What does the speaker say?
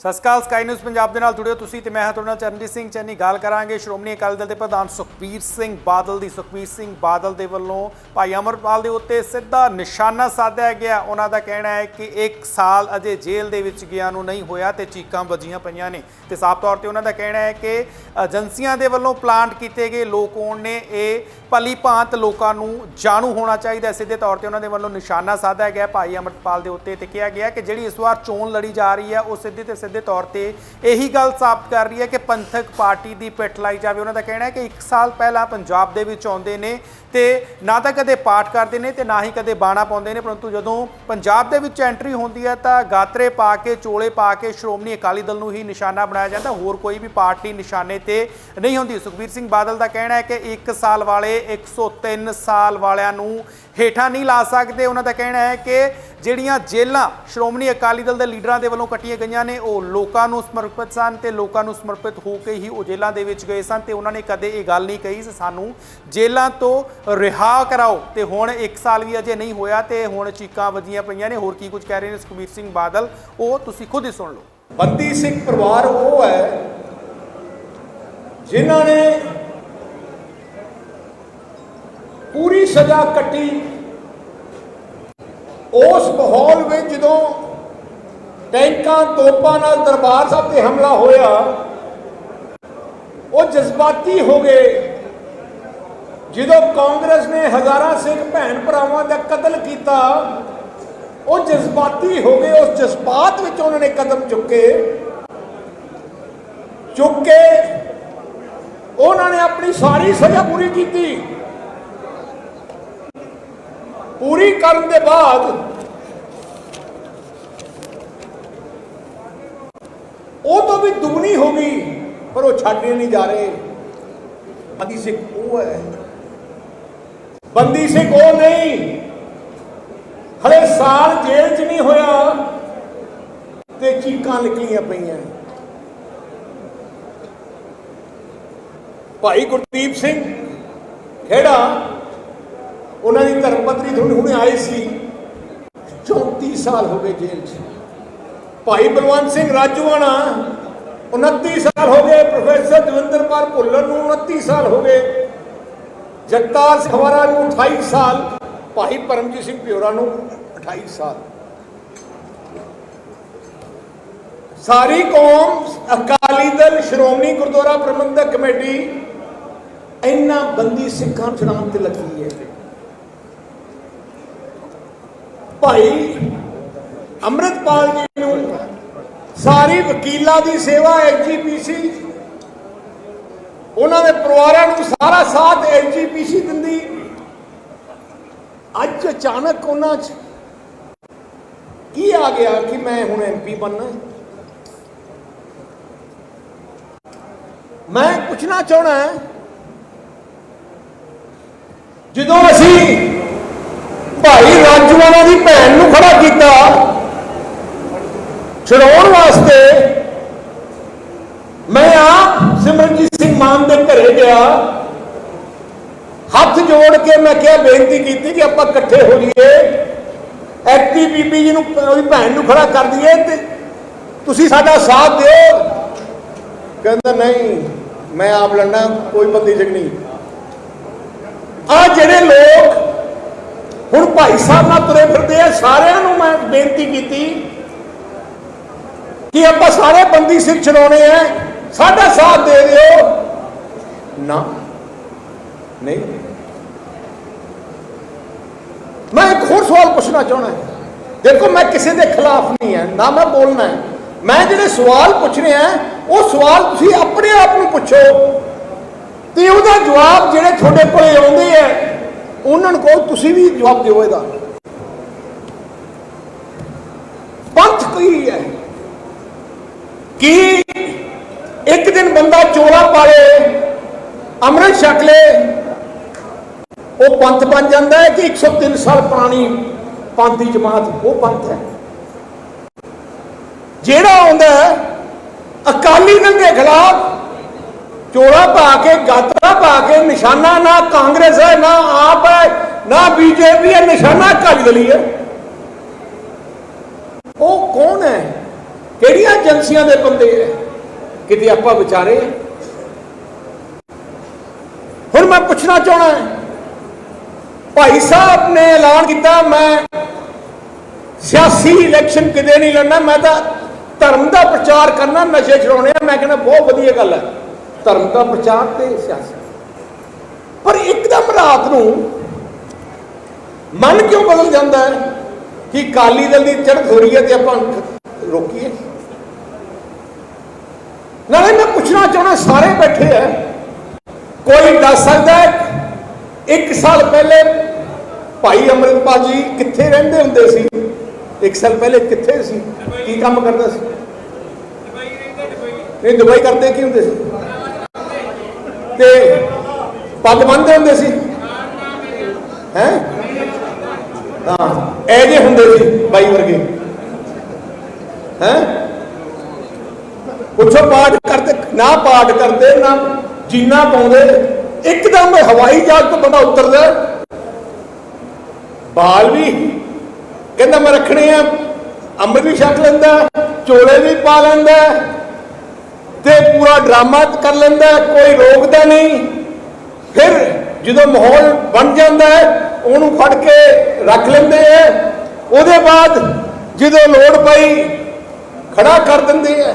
ਸਤਿ ਸ਼੍ਰੀ ਅਕਾਲ ਸਕਾਈ ਨਿਊਜ਼ ਪੰਜਾਬ ਦੇ ਨਾਲ ਜੁੜਿਓ ਤੁਸੀਂ ਤੇ ਮੈਂ ਹਾਂ ਤੁਹਾਡੇ ਨਾਲ ਚਰਨਜੀਤ ਸਿੰਘ ਚੰਨੀ। ਗੱਲ ਕਰਾਂਗੇ ਸ਼੍ਰੋਮਣੀ ਅਕਾਲੀ ਦਲ ਦੇ ਪ੍ਰਧਾਨ ਸੁਖਬੀਰ ਸਿੰਘ ਬਾਦਲ ਦੀ। ਸੁਖਬੀਰ ਸਿੰਘ ਬਾਦਲ ਦੇ ਵੱਲੋਂ ਭਾਈ ਅਮਰਪਾਲ ਦੇ ਉੱਤੇ ਸਿੱਧਾ ਨਿਸ਼ਾਨਾ ਸਾਧਿਆ ਗਿਆ। ਉਹਨਾਂ ਦਾ ਕਹਿਣਾ ਹੈ ਕਿ 1 ਸਾਲ ਅਜੇ ਜੇਲ੍ਹ ਦੇ ਵਿੱਚ ਗਿਆ ਨੂੰ ਨਹੀਂ ਹੋਇਆ ਤੇ ਚੀਕਾਂ ਵੱਜੀਆਂ ਪਈਆਂ ਨੇ। ਤੇ ਸਾਫ਼ ਤੌਰ ਤੇ ਉਹਨਾਂ ਦਾ ਕਹਿਣਾ ਹੈ ਕਿ ਏਜੰਸੀਆਂ ਦੇ ਵੱਲੋਂ ਪਲਾਂਟ ਕੀਤੇ ਗਏ ਲੋਕ ਹੋਣ ਨੇ। ਇਹ ਭਲੀ ਭਾਂਤ ਲੋਕਾਂ ਨੂੰ ਜਾਣੂ ਹੋਣਾ ਚਾਹੀਦਾ ਸਿੱਧੇ ਤੌਰ ਤੇ ਉਹਨਾਂ ਦੇ ਵੱਲੋਂ ਨਿਸ਼ਾਨਾ ਸਾਧਿਆ ਗਿਆ ਭਾਈ ਅਮਰਪਾਲ ਦੇ ਉੱਤੇ ਤੇ ਕਿਹਾ ਗਿਆ ਕਿ ਜਿਹੜੀ ਇਸ ਵਾਰ ਚੋਣ ਲੜੀ ਜਾ ਰਹੀ ਹੈ, ਉਹ ਸਿੱਧੇ ਤੇ ਸਿੱਧੇ ਤੌਰ ਤੇ ਇਹੀ ਗੱਲ ਸਾਬਤ ਕਰ ਰਹੀ ਹੈ ਕਿ ਪੰਥਕ ਪਾਰਟੀ ਦੀ ਪਿੱਠ ਲਾਈ ਜਾਵੇ। ਉਹਨਾਂ ਦਾ ਕਹਿਣਾ ਹੈ ਕਿ 1 ਸਾਲ ਪਹਿਲਾਂ ਪੰਜਾਬ ਦੇ ਵਿੱਚ ਆਉਂਦੇ ਨੇ ਤੇ ਨਾ ਤਾਂ ਕਦੇ ਪਾਠ ਕਰਦੇ ਨੇ ਤੇ ਨਾ ਹੀ ਕਦੇ ਬਾਣਾ ਪਾਉਂਦੇ ਨੇ, ਪਰੰਤੂ ਜਦੋਂ ਪੰਜਾਬ ਦੇ ਵਿੱਚ ਐਂਟਰੀ ਹੁੰਦੀ ਹੈ ਤਾਂ ਗਾਤਰੇ ਪਾ ਕੇ, ਚੋਲੇ ਪਾ ਕੇ ਸ਼੍ਰੋਮਣੀ ਅਕਾਲੀ ਦਲ ਨੂੰ ਹੀ ਨਿਸ਼ਾਨਾ ਬਣਾਇਆ ਜਾਂਦਾ। ਹੋਰ ਕੋਈ ਵੀ ਪਾਰਟੀ ਨਿਸ਼ਾਨੇ ਤੇ ਨਹੀਂ ਹੁੰਦੀ। ਸੁਖਬੀਰ ਸਿੰਘ ਬਾਦਲ ਦਾ ਕਹਿਣਾ ਹੈ ਕਿ 1 ਸਾਲ ਵਾਲੇ 103 ਸਾਲ ਵਾਲਿਆਂ ਨੂੰ ਹੇਠਾਂ ਨਹੀਂ ਲਾ ਸਕਦੇ। ਉਹਨਾਂ ਦਾ ਕਹਿਣਾ ਹੈ ਕਿ ਜਿਹੜੀਆਂ ਜੇਲ੍ਹਾਂ ਸ਼੍ਰੋਮਣੀ ਅਕਾਲੀ ਦਲ ਦੇ ਲੀਡਰਾਂ ਦੇ ਵੱਲੋਂ ਕੱਟੀਆਂ ਗਈਆਂ ਨੇ, ਉਹ ਲੋਕਾਂ ਨੂੰ ਸਮਰਪਿਤ ਸਨ ਤੇ ਲੋਕਾਂ ਨੂੰ ਸਮਰਪਿਤ ਹੋ ਕੇ ਹੀ ਉਹ ਜੇਲ੍ਹਾਂ ਦੇ ਵਿੱਚ ਗਏ ਸਨ ਤੇ ਉਹਨਾਂ ਨੇ ਕਦੇ ਇਹ ਗੱਲ ਨਹੀਂ ਕਹੀ ਸਾਨੂੰ ਜੇਲ੍ਹਾਂ ਤੋਂ ਰਿਹਾ ਕਰਾਓ ਤੇ ਹੁਣ 1 ਸਾਲ ਵੀ ਅਜੇ ਨਹੀਂ ਹੋਇਆ ਤੇ ਹੁਣ ਚੀਕਾਂ ਵੱਜੀਆਂ ਪਈਆਂ ਨੇ। ਹੋਰ ਕੀ ਕੁਝ ਕਹਿ ਰਹੇ ਨੇ ਸੁਖਬੀਰ ਸਿੰਘ ਬਾਦਲ? ਉਹ ਤੁਸੀਂ ਖੁਦ ਹੀ ਸੁਣ ਲਓ। ਬੰਦੀ ਸਿੰਘ ਪਰਿਵਾਰ ਉਹ ਹੈ ਜਿਨ੍ਹਾਂ ਨੇ ਪੂਰੀ ਸਜ਼ਾ ਕੱਟੀ ਉਸ ਮਾਹੌਲ ਵਿੱਚ ਜਦੋਂ ਟੈਂਕਾਂ, ਤੋਪਾਂ ਨਾਲ ਦਰਬਾਰ ਸਾਹਿਬ ਤੇ ਹਮਲਾ ਹੋਇਆ, ਉਹ ਜਜ਼ਬਾਤੀ ਹੋ ਗਏ। ਜਦੋਂ ਕਾਂਗਰਸ ਨੇ ਹਜ਼ਾਰਾਂ ਸਿੱਖ ਭੈਣ ਭਰਾਵਾਂ ਦਾ ਕਤਲ ਕੀਤਾ, ਉਹ ਜਜ਼ਬਾਤੀ ਹੋ ਗਏ। ਉਸ ਜਜ਼ਬਾਤ ਵਿੱਚ ਉਹਨਾਂ ਨੇ ਕਦਮ ਚੁੱਕੇ। ਚੁੱਕ ਕੇ ਉਹਨਾਂ ਨੇ ਆਪਣੀ ਸਾਰੀ ਸਜ਼ਾ ਪੂਰੀ ਕੀਤੀ। ਪੂਰੀ ਕਰਨ ਦੇ ਬਾਅਦ ਉਹ ਤੋਂ ਵੀ ਦੁਗਣੀ ਹੋ ਗਈ, ਪਰ ਉਹ ਛੱਡੇ ਨਹੀਂ ਜਾ ਰਹੇ। ਬੰਦੀ ਸਿੰਘ ਉਹ ਹੈ। ਬੰਦੀ ਸਿੰਘ ਉਹ ਨਹੀਂ। ਹਲੇ ਸਾਲ ਜੇਲ੍ਹ 'ਚ ਨਹੀਂ ਹੋਇਆ ਤੇ ਚੀਕਾਂ ਨਿਕਲੀਆਂ ਪਈਆਂ। ਭਾਈ ਗੁਰਦੀਪ ਸਿੰਘ ਖੇੜਾ ਉਹਨਾਂ ਦੀ ਧਰਮ ਪਤਨੀ ਤੁਹਾਨੂੰ ਹੁਣੇ ਆਈ ਸੀ। 34 ਸਾਲ ਹੋ ਗਏ ਜੇਲ੍ਹ 'ਚ। ਭਾਈ ਬਲਵੰਤ ਸਿੰਘ ਰਾਜੂਆਣਾ 29 ਸਾਲ ਹੋ ਗਏ। ਪ੍ਰੋਫੈਸਰ ਦਵਿੰਦਰਪਾਲ ਭੁੱਲਰ ਨੂੰ 29 ਸਾਲ ਹੋ ਗਏ। ਜਗਤਾਰ ਖਵਾਰਾ ਨੂੰ 28 ਸਾਲ, ਭਾਈ ਪਰਮਜੀਤ ਸਿੰਘ ਪਿਓਰਾ ਨੂੰ 28 ਸਾਲ। ਸਾਰੀ ਕੌਮ, ਅਕਾਲੀ ਦਲ, ਸ਼੍ਰੋਮਣੀ ਗੁਰਦੁਆਰਾ ਪ੍ਰਬੰਧਕ ਕਮੇਟੀ ਇੰਨਾ ਬੰਦੀ ਸਿੱਖਾਂ ਨੂੰ ਛੁਡਾਉਣ ਤੇ ਲੱਗੀ ਹੈ। ਭਾਈ ਅੰਮ੍ਰਿਤਪਾਲ ਜੀ ਨੂੰ ਸਾਰੀ ਵਕੀਲਾਂ ਦੀ ਸੇਵਾ ਐਜੀਪੀਸੀ ਉਹਨਾਂ ਦੇ ਪਰਿਵਾਰਾਂ ਨੂੰ ਸਾਰਾ ਸਾਥ ਐਜੀਪੀਸੀ ਦਿੰਦੀ। ਅੱਜ ਅਚਾਨਕ ਉਹਨਾਂ 'ਚ ਕੀ ਆ ਗਿਆ ਕਿ ਮੈਂ ਹੁਣ ਐਮਪੀ ਬਣਨਾ? ਮੈਂ ਪੁੱਛਣਾ ਚਾਹਣਾ ਹੈ, ਜਦੋਂ ਅਸੀਂ ਭਾਈ ਰਾਜੂਆਣਾ ਦੀ ਭੈਣ ਨੂੰ ਖੜਾ ਕੀਤਾ। ਛਡਾਉਣ ਵਾਸਤੇ ਮੈਂ ਆਪ ਸਿਮਰਨਜੀਤ ਸਿੰਘ ਮਾਨ ਦੇ ਘਰੇ ਗਿਆ। ਹੱਥ ਜੋੜ ਕੇ ਮੈਂ ਕਿਹਾ, ਬੇਨਤੀ ਕੀਤੀ ਕਿ ਆਪਾਂ ਇਕੱਠੇ ਹੋ ਜਾਈਏ। ਐਕਟੀ ਬੀਬੀ ਜੀ ਨੂੰ, ਉਹਦੀ ਭੈਣ ਨੂੰ ਖੜਾ ਕਰ ਦਈਏ ਤੇ ਤੁਸੀਂ ਸਾਡਾ ਸਾਥ ਦਿਓ। ਕਹਿੰਦਾ, ਨਹੀਂ, ਮੈਂ ਆਪ ਲੜਨਾ, ਕੋਈ ਬੰਦੀ ਸਿੰਘ ਆ ਜਿਹੜੇ ਭਾਈ ਸਾਹਿਬ ਨਾਲ ਤੁਰੇ ਫਿਰਦੇ ਆ, ਸਾਰਿਆਂ ਨੂੰ ਮੈਂ ਬੇਨਤੀ ਕੀਤੀ ਕਿ ਆਪਾਂ ਸਾਰੇ ਬੰਦੀ ਸਿਰ ਛਡਾਉਣੇ ਆ। ਸਾਡਾ ਸਾਥ ਦੇ ਦਿਓ। ਨਾ। ਨਹੀਂ। ਮੈਂ ਇੱਕ ਹੋਰ ਸਵਾਲ ਪੁੱਛਣਾ ਚਾਹਣਾ ਦੇਖੋ, ਮੈਂ ਕਿਸੇ ਦੇ ਖਿਲਾਫ ਨਹੀਂ ਹੈ, ਨਾ ਮੈਂ ਬੋਲਣਾ ਹੈ। ਮੈਂ ਜਿਹੜੇ ਸਵਾਲ ਪੁੱਛ ਰਿਹਾ ਉਹ ਸਵਾਲ ਤੁਸੀਂ ਆਪਣੇ ਆਪ ਨੂੰ ਪੁੱਛੋ। ਤੇ ਉਹਦਾ ਜਵਾਬ ਜਿਹੜੇ ਤੁਹਾਡੇ ਕੋਲੇ ਆਉਂਦੇ ਆ ਉਹਨਾਂ ਨੂੰ ਕਹੋ, ਤੁਸੀਂ ਵੀ ਜਵਾਬ ਦਿਓ ਇਹਦਾ। ਪੰਥ ਕੀ ਹੈ? ਕਿ ਇੱਕ ਦਿਨ ਬੰਦਾ ਚੋਲਾ ਪਾਲੇ ਅੰਮ੍ਰਿਤ ਛਕ ਲੇ, ਉਹ ਪੰਥ ਬਣ ਜਾਂਦਾ ਹੈ ਕਿ 103 ਸਾਲ ਪੁਰਾਣੀ ਪੰਥ ਦੀ ਜਮਾਤ, ਉਹ ਪੰਥ ਹੈ। ਜਿਹੜਾ ਆਉਂਦਾ ਅਕਾਲੀ ਦਲ ਦੇ ਖਿਲਾਫ ਚੋਲਾ ਪਾ ਕੇ, ਗਾਤਰਾ ਪਾ ਕੇ, ਨਿਸ਼ਾਨਾ ਨਾ ਕਾਂਗਰਸ ਹੈ, ਨਾ ਆਪ ਹੈ, ਨਾ ਬੀਜੇਪੀ ਹੈ, ਨਿਸ਼ਾਨਾ ਅਕਾਲੀ ਦਲ ਹੈ ਉਹ ਕੌਣ ਹੈ? ਕਿਹੜੀਆਂ ਏਜੰਸੀਆਂ ਦੇ ਬੰਦੇ ਹੈ? ਕਿਤੇ ਆਪਾਂ ਵਿਚਾਰੇ ਹੁਣ ਮੈਂ ਪੁੱਛਣਾ ਚਾਹਣਾ ਭਾਈ ਸਾਹਿਬ ਨੇ ਐਲਾਨ ਕੀਤਾ, ਮੈਂ ਸਿਆਸੀ ਇਲੈਕਸ਼ਨ ਕਿਤੇ ਨਹੀਂ ਲੜਨਾ, ਮੈਂ ਤਾਂ ਧਰਮ ਦਾ ਪ੍ਰਚਾਰ ਕਰਨਾ, ਨਸ਼ੇ ਛਡਾਉਣੇ ਆ, ਮੈਂ ਕਹਿੰਦਾ ਬਹੁਤ ਵਧੀਆ ਗੱਲ ਹੈ। ਧਰਮ ਦਾ ਪ੍ਰਚਾਰ ਤੇ ਸਿਆਸਤ ਪਰ ਇੱਕਦਮ ਰਾਤ ਨੂੰ ਮਨ ਕਿਉਂ ਬਦਲ ਜਾਂਦਾ ਹੈ ਕਿ ਕਾਲੀ ਦਲ ਦੀ ਚੜ੍ਹ ਹੋ ਰਹੀ ਹੈ ਤੇ ਆਪਾਂ ਰੋਕੀਏ? ਨਾਲੇ ਮੈਂ ਪੁੱਛਣਾ ਚਾਹਣਾ ਸਾਰੇ ਬੈਠੇ ਆ ਕੋਈ ਦੱਸ ਸਕਦਾ ਹੈ ਇੱਕ ਸਾਲ ਪਹਿਲੇ ਭਾਈ ਅੰਮ੍ਰਿਤਪਾਲ ਜੀ ਕਿੱਥੇ ਰਹਿੰਦੇ ਹੁੰਦੇ ਸੀ? ਇੱਕ ਸਾਲ ਪਹਿਲੇ ਕਿੱਥੇ ਸੀ? ਕੀ ਕੰਮ ਕਰਦਾ ਸੀ? ਨਹੀਂ ਦੁਬਈ ਕਰਦੇ ਕੀ ਹੁੰਦੇ ਸੀ? ਤੇ ਪੱਗ ਬੰਨ੍ਹਦੇ ਹੁੰਦੇ ਸੀ? ਹੈ? ਹਾਂ, ਇਹ ਜੇ ਹੁੰਦੇ ਸੀ ਬਾਈ ਵਰਗੇ। ਹੈ? ਪੁੱਛੋ ਪਾਠ ਕਰਦੇ, ਨਾ ਪਾਠ ਕਰਦੇ, ਨਾ ਜੀਨਾ ਪਾਉਂਦੇ, ਇੱਕਦਮ ਹਵਾਈ ਜਹਾਜ਼ ਤੋਂ ਬੰਦਾ ਉਤਰਦਾ। ਬਾਲ ਵੀ ਕਹਿੰਦਾ ਮੈਂ ਰੱਖਣੇ ਆ, ਅੰਮ੍ਰਿਤ ਵੀ ਛਕ ਲੈਂਦਾ, ਚੋਲੇ ਵੀ ਪਾ ਲੈਂਦਾ ਤੇ ਪੂਰਾ ਡਰਾਮਾ ਕਰ ਲੈਂਦਾ ਕੋਈ ਰੋਕਦਾ ਨਹੀਂ। ਫਿਰ ਜਦੋਂ ਮਾਹੌਲ ਬਣ ਜਾਂਦਾ ਹੈ, ਉਹਨੂੰ ਫੜ ਕੇ ਰੱਖ ਲੈਂਦੇ ਆ ਉਹਦੇ ਬਾਅਦ ਜਦੋਂ ਲੋੜ ਪਈ, ਖੜਾ ਕਰ ਦਿੰਦੇ ਆ